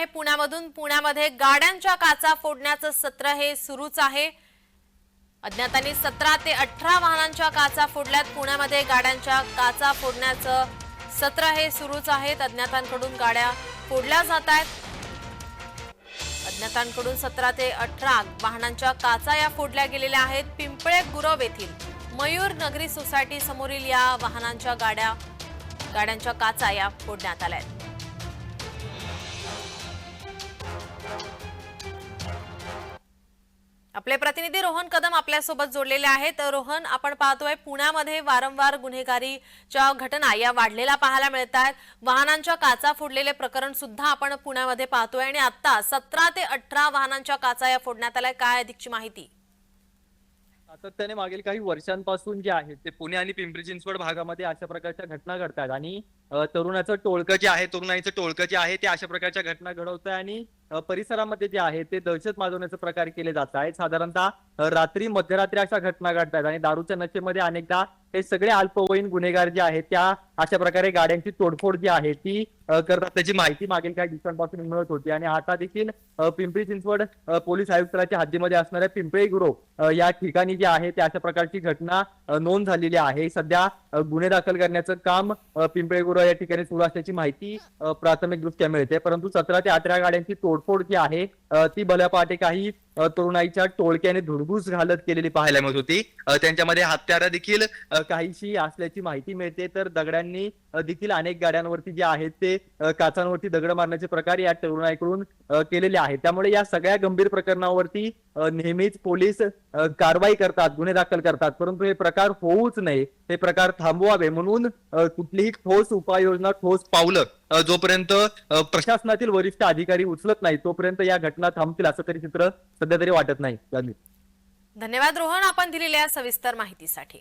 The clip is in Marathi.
आहे. पुण्यामधून पुण्यामध्ये गाड्यांच्या काचा फोडण्याचं सत्र हे सुरूच आहे. अज्ञातांनी सतरा ते अठरा वाहनांच्या काचा फोडल्यात. पुण्यामध्ये गाड्यांच्या काचा फोडण्याचं सत्र हे सुरूच आहेत अज्ञातांकडून गाड्या फोडल्या जात आहेत. अज्ञातांकडून सतरा ते अठरा वाहनांच्या काचा या फोडल्या गेलेल्या आहेत. पिंपळे गुरव येथील मयूर नगरी सोसायटी समोरील या वाहनांच्या गाड्या गाड्यांच्या काचा या फोडण्यात आल्या आहेत. आपले प्रतिनिधी रोहन कदम आपल्यासोबत जोडलेले आहेत. रोहन आपण पाहतोय पुण्यामध्ये वारंवार गुन्हेगारीच्या घटना या वाढलेल्या पाहायला मिळत आहेत वाहनांच्या काचा फोडलेले प्रकरण सुद्धा आपण पुण्यामध्ये पाहतोय आणि आता सतरा ते अठरा वाहनांच्या काचा या फोडण्यात आल्या. काय अधिकची माहिती? सातत्याने मागील काही वर्षांपासून जे आहे ते पुणे आणि पिंपरी चिंचवड भागामध्ये अशा प्रकारच्या घटना घडतात. आणि तरुणाचं टोळकं जे आहे तरुणाईचं टोळकं जे आहे ते अशा प्रकारच्या घटना घडवत आहे आणि परिसरामध्ये जे आहे ते दहशत माजवण्याचे प्रकार केले जात आहेत. साधारणतः रात्री मध्यरात्री अशा घटना घडतात. आणि दारूच्या नशेमध्ये अनेकदा हे सगळे अल्पवयीन गुन्हेगार जे आहेत त्या अशा प्रकारे गाड्यांची तोडफोड जी आहे ती करतात. त्याची माहिती मागील काही दिवसांपासून मिळत होती. आणि आता देखील पिंपरी चिंचवड पोलीस आयुक्तालयाच्या हद्दीमध्ये असणाऱ्या पिंपळे गुरो या ठिकाणी जे आहे ते अशा प्रकारची घटना नोंद झालेली आहे. सध्या गुन्हे दाखल करण्याचं काम अ, पिंपळे या ठिकाणी सुरू असल्याची माहिती प्राथमिक दृष्ट्या मिळते. परंतु सतरा ते अठरा गाड्यांची तोडफोड जी आहे ती भल्या पहाटे काही तरुणाईच्या टोळक्याने धुडगूस घालत केलेली पाहायला मिळत होती. त्यांच्यामध्ये हत्यारं देखील काहीशी असल्याची माहिती मिळते. तर दगडांनी अ, देखील अनेक गाड्यांवरती जे आहेत ते काचांवरती दगड मारण्याचे प्रकार या तरुणाईकडून केलेले आहेत. त्यामुळे या सगळ्या गंभीर प्रकरणावरती नेहमीच पोलीस कारवाई करतात गुन्हे दाखल करतात. परंतु हे प्रकार होऊच नये हे प्रकार थांबवावे म्हणून कुठलीही ठोस उपाययोजना ठोस पावलं जोपर्यंत प्रशासनातील वरिष्ठ अधिकारी उचलत नाही तोपर्यंत या घटना थांबतील असं तरी चित्र सध्या तरी वाटत नाही. धन्यवाद रोहन आपण दिलेल्या सविस्तर माहितीसाठी.